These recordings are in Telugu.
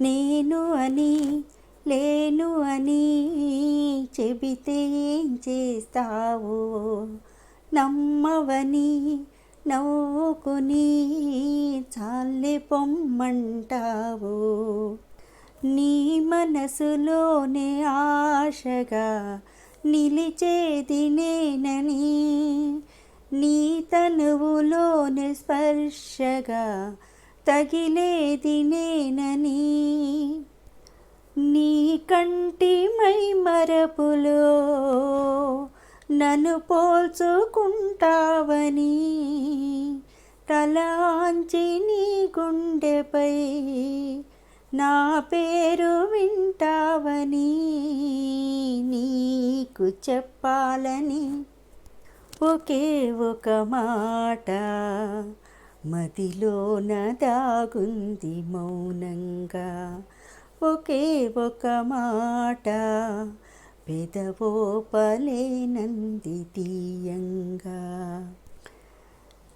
నేను అని లేను అని చెబితే ఏం చేస్తావు? నమ్మవని నవ్వుకుని చాలే పొమ్మంటావు. నీ మనసులోనే ఆశగా నిలిచేది నేనని నీ తనువులోనే స్పర్శగా తగిలేది నేనని నీ కంటి మై మరపులో నన్ను పోల్చుకుంటావని. తలాంచి నీ గుండెపై నా పేరు వింటావని నీకు చెప్పాలని. ఒకే ఒక మాట మదిలోన దాగుంది మౌనంగా. ఒకే ఒక మాట పెదవో పలేనంది తీయంగా.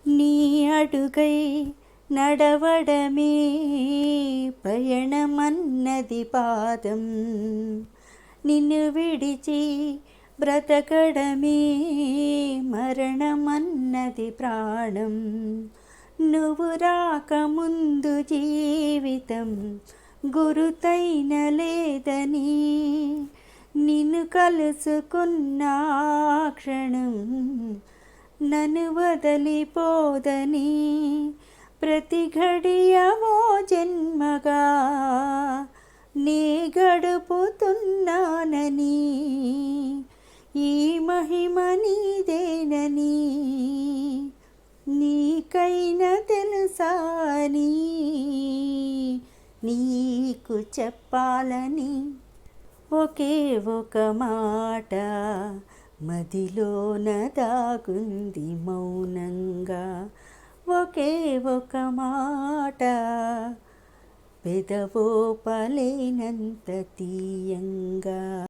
నీ అడుగై నడవడమే పయణమన్నది పాదం. నిన్ను విడిచి బ్రతకడమే మరణమన్నది ప్రాణం. నువ్వు రాకముందు జీవితం గురుతైన లేదని. నిన్ను కలుసుకున్న క్షణం నన్ను వదలిపోదని. ప్రతి గడియవో జన్మగా నీ గడుపుతున్నానని. ఈ మహిమ నీదేనని. తెలుసాని నీకు చెప్పాలని ఒకే ఒక మాట మదిలోన దాగుంది మౌనంగా. ఒకే ఒక మాట పెదవోపలేనంత తీయంగా.